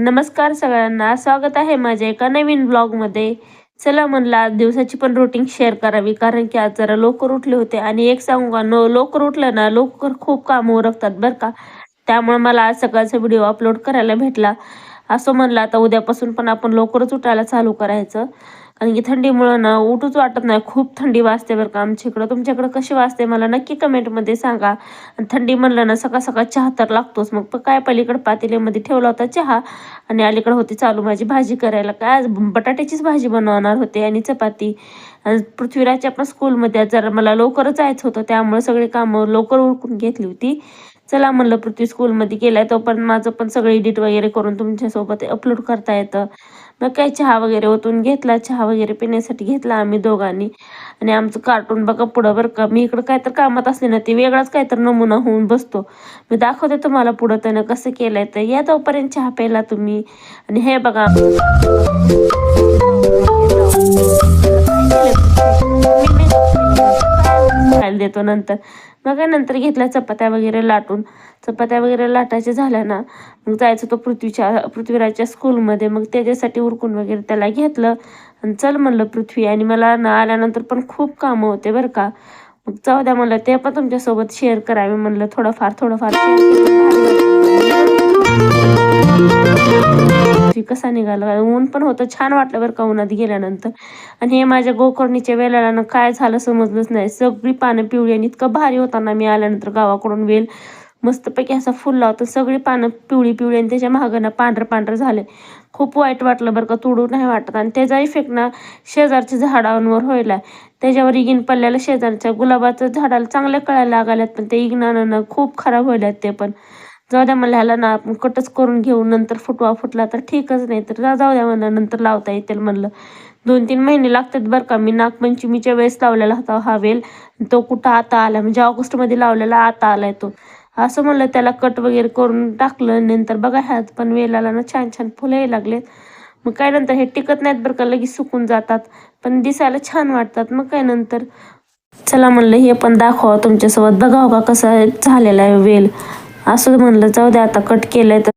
नमस्कार सगळ्यांना. स्वागत आहे माझ्या एका नवीन ब्लॉगमध्ये चला म्हणलं आज दिवसाची पण रुटीन शेअर करावी. कारण की आज जरा लवकर उठले होते आणि एक सांगू का नो लवकर उठलं ना लवकर खूप कामं उरकतात बरं का. त्यामुळे मला आज सकाळचा व्हिडिओ अपलोड करायला भेटला. असं म्हणलं आता उद्यापासून पण आपण लवकरच उठायला चालू करायचं. आणि की थंडीमुळं ना उठूच वाटत नाही. खूप थंडी वाजते बरं का. आमच्या इकडं तुमच्याकडं कशी वाजते मला नक्की कमेंटमध्ये सांगा. आणि थंडी म्हणलं ना सकाळ सकाळ चहा तर लागतोच. मग काय पलीकडं पातेल्यामध्ये ठेवला होता चहा. आणि अलीकडं होती चालू माझी भाजी करायला. काय बटाट्याचीच भाजी बनवणार होते आणि चपाती. पृथ्वीराजच्या पण स्कूलमध्ये जरा मला लवकरच जायचं होतं त्यामुळे सगळे कामं लवकर उरकून घेतली होती. चला म्हणलं पृथ्वी स्कूलमध्ये गेलाय तो पण माझं पण सगळं एडिट वगैरे करून तुमच्यासोबत अपलोड करता येतं. मग काय चहा वगैरे ओतून घेतला चहा वगैरे पिण्यासाठी घेतला आम्ही दोघांनी. आणि आमचं कार्टून बघा पुढं बरं का. मी इकडं काय तर कामात असले ना ते वेगळाच काय तर नमुना होऊन बसतो. मी दाखवते तुम्हाला पुढं त्यानं कसं केलंय तर या तोपर्यंत चहा प्यायला तुम्ही. आणि हे बघा. येतो नंतर. मग काय नंतर घेतल्या चपात्या वगैरे लाटून. चपात्या वगैरे लाटायच्या झाल्या ना मग जायचं तो पृथ्वीच्या पृथ्वीराजच्या स्कूलमध्ये मग त्याच्यासाठी उरकून वगैरे त्याला घेतलं. आणि चल म्हणलं पृथ्वी. आणि मला ना आल्यानंतर पण खूप कामं होते बरं का. मग जाऊ द्या म्हणलं ते पण तुमच्यासोबत शेअर करावे म्हणलं. थोडंफार थोडंफार share रात्री कसा निघाला? ऊन पण होतं. छान वाटलं बरं का उन्हात गेल्यानंतर. आणि हे माझ्या गोकर्णीच्या वेलाला ना काय झालं समजलंच नाही. सगळी पानं पिवळी आणि इतकं भारी होता ना मी आल्यानंतर गावाकडून वेल मस्तपैकी असा फुलला होता सगळी पानं पिवळी पिवळी आणि त्याच्या मागं पांढरं पांढरं झाले खूप वाईट वाटलं बरं का तोडू नाही वाटत. आणि त्याचा इफेक्ट ना शेजारच्या झाडांवर व्हायला त्याच्यावर इगिन पडल्याला शेजारच्या गुलाबाचं झाडाला चांगल्या कळायला लागाल्यात पण ते इग्नानं खूप खराब व्हायल्यात ते पण. जाऊ द्या म्हणलं ह्याला ना आपण कटच करून घेऊ नंतर फुटवा फुटला तर ठीकच नाही तर जा- जाऊ द्या म्हणलं नंतर लावता येतील म्हणलं. दोन तीन महिने लागतात बरं का मी नागपंचमीच्या वेळेस लावलेला होता हा वेल. तो कुठं आता आला म्हणजे ऑगस्टमध्ये लावलेला आता आलाय तो. असं म्हणलं त्याला कट वगैरे करून टाकलं नंतर बघा ह्यात पण वेलाला ना छान छान फुलं यायला लागलेत. मग काय नंतर हे टिकत नाहीत बरं का लगेच सुकून जातात. पण दिसायला छान वाटतात मग काय नंतर. चला म्हणलं हे पण दाखवा तुमच्यासोबत. बघावं का कसा झालेला आहे वेल. असं म्हणलं जाऊ द्या आता कट केलंय तर